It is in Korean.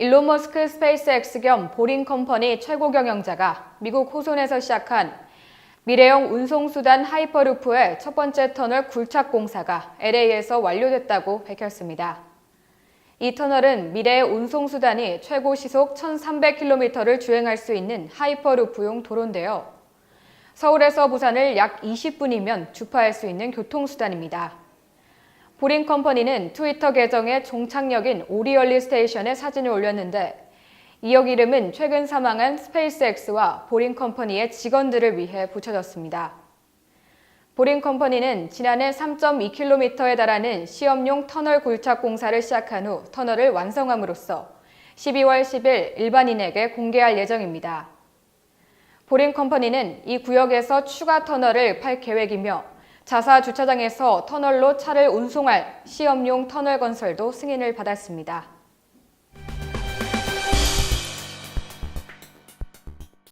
일론 머스크 스페이스X 겸 보링 컴퍼니 최고 경영자가 미국 호손에서 시작한 미래형 운송수단 하이퍼루프의 첫 번째 터널 굴착 공사가 LA에서 완료됐다고 밝혔습니다. 이 터널은 미래의 운송수단이 최고 시속 1,300km를 주행할 수 있는 하이퍼루프용 도로인데요. 서울에서 부산을 약 20분이면 주파할 수 있는 교통수단입니다. 보링 컴퍼니는 트위터 계정에 종착역인 오리얼리 스테이션에 사진을 올렸는데 이 역 이름은 최근 사망한 스페이스X와 보링 컴퍼니의 직원들을 위해 붙여졌습니다. 보링 컴퍼니는 지난해 3.2km에 달하는 시험용 터널 굴착 공사를 시작한 후 터널을 완성함으로써 12월 10일 일반인에게 공개할 예정입니다. 보링 컴퍼니는 이 구역에서 추가 터널을 팔 계획이며 자사 주차장에서 터널로 차를 운송할 시험용 터널 건설도 승인을 받았습니다.